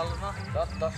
দাঁড়াল না দশ দশ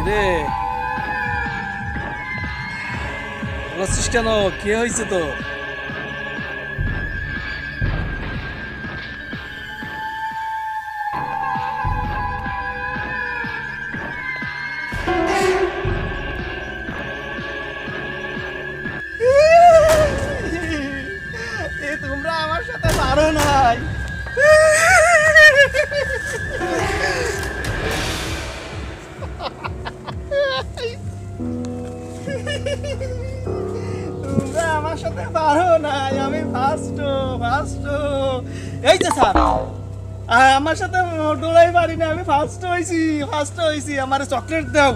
সাল কিরে বলছিস কেন কি হয়েছে তো এ তোমরা আমার সাথে পারো নাই আমার সাথে পারো নাই, আমি ফার্স্ট ফার্স্ট এই যে স্যার আমার সাথে ডোলাই পারি না আমি ফার্স্ট হয়েছি ফার্স্ট হয়েছি আমার চকলেট দাও।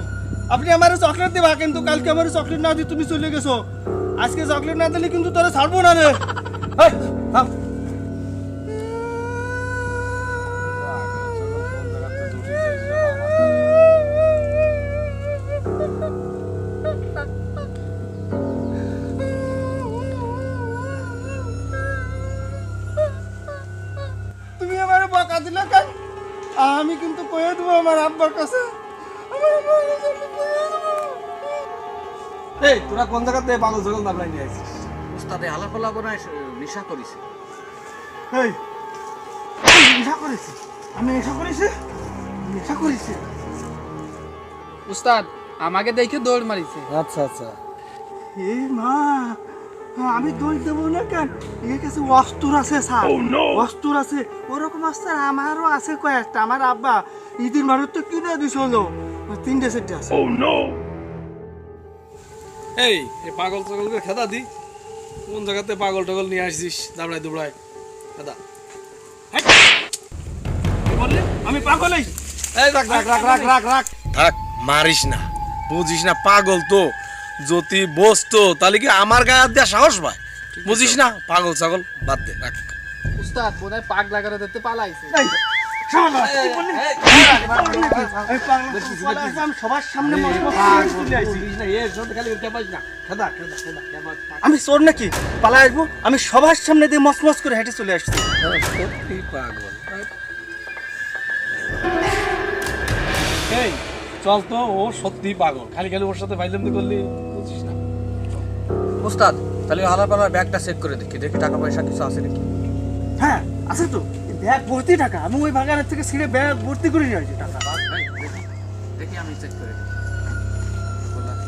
আপনি আমার চকলেট দেবা, কিন্তু কালকে আমার চকলেট না দিয়ে তুমি চলে গেছো। আজকে চকলেট না দিলে কিন্তু তোরা ছাড়বো না রে। দিলে কেন আমি কিন্তু কয়ে দেবো আমার আব্বার কাছে। এই তোরা কোন জায়গাতে পাগল ছাগল দাবলাই নিয়ে আসছিস উস্তাদে আলাপলা বানায় নেশা করেছে। এই নেশা করেছি? আমি নেশা করেছি? নেশা করেছি? উস্তাদ আমাকে দেখে দৌড় মারিছে। আচ্ছা আচ্ছা। এই মা আমি দই দেবো না কেন? এর কাছে অস্তুর আছে স্যার। অস্তুর আছে। ওরকম আছে আমারও আছে কয়েকটা। আমার আব্বা ঈদের মানুষ তো কিনে দিস হলো তিনটে সেটে আছে। এই এই পাগল ছাগলকে খেদা দি। কোন জায়গাতে পাগল টাগল নিয়ে আসছিস? দাবড়াই দুবড়াই খেদা। বললে? আমি পাগল এই এই রাখ রাখ রাখ রাখ রাখ রাখ। থাক মারিস না। বুঝিস না পাগল তো। যদি বসতো তাহলে কি আমার গায়ে হাত দেওয়া সাহস পায় বুঝিস না পাগল ছাগল বাদ দে রাখ উস্তাদ বোধ হয় পাগলা করে দিতে পালাইছে আমি চোর নাকি পালা আসব আমি সবার সামনে দিয়ে মস মস করে হেঁটে চলে আসছি পাগল চল তো ও সত্যি পাগল। খালি খালি ওর সাথে ফাইলাম করলি বুঝিস না। উস্তাদ তাহলে আলাপালার ব্যাগটা চেক করে দেখি দেখি টাকা পয়সা কিছু আছে নাকি? হ্যাঁ আছে তো। ব্যাগ ভর্তি টাকা আমি ওই বাগানের থেকে ছিঁড়ে ব্যাগ ভর্তি করে নিয়ে আসছি টাকা। দেখি। আমি চেক করে দেখি বললাম।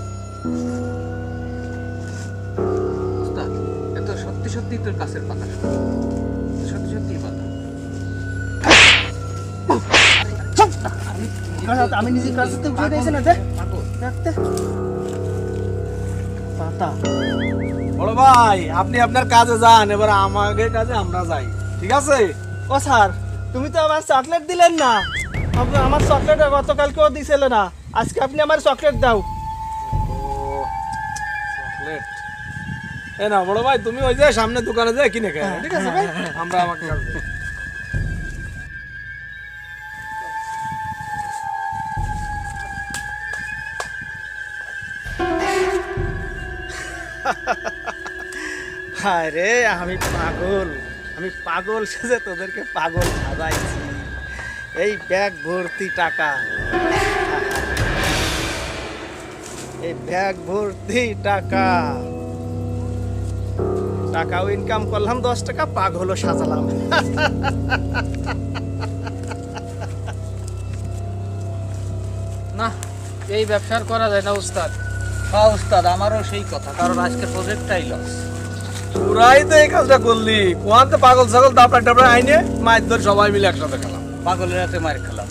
এ তো সত্যি সত্যি তোর কাছের পাতা আমি তো উঠে দিয়েছি না? দেখ দেখতে পাতা। বড় ভাই আপনি আপনার কাজে যান এবার আমাদের কাজে আমরা যাই। ঠিক আছে? ও স্যার তুমি তো আমার চকলেট দিলেন না। আমার চকলেট গতকালকেও দিয়েছিলে না। আজকে আপনি আমার চকলেট দাও। চকলেট? এ না বড় ভাই তুমি ওই যে সামনে দোকানে যে কিনে খাই ঠিক আছে ভাই? আমরা আমাকে আরে, আমি পাগল। আমি পাগল সেজে তোদেরকে পাগল সাজাইছি। এই ব্যাগ ভর্তি টাকা। এই ব্যাগ ভর্তি টাকা। টাকাও ইনকাম করলাম, দশ টাকা পাগলও সাজালাম। না, এই ব্যবসার করা যায় না, উস্তাদ। হ্যাঁ উস্তাদ, আমারও সেই কথা, কারণ আজকের প্রজেক্টটাই লস তোরাই তো এই কাজটা করলি। কোয়ান্তে পাগল ছাগল দাপড়া টাপড়া আইনে মাছ ধর সবাই মিলে একসাথে খেলাম। পাগলের হাতে মার খেলাম।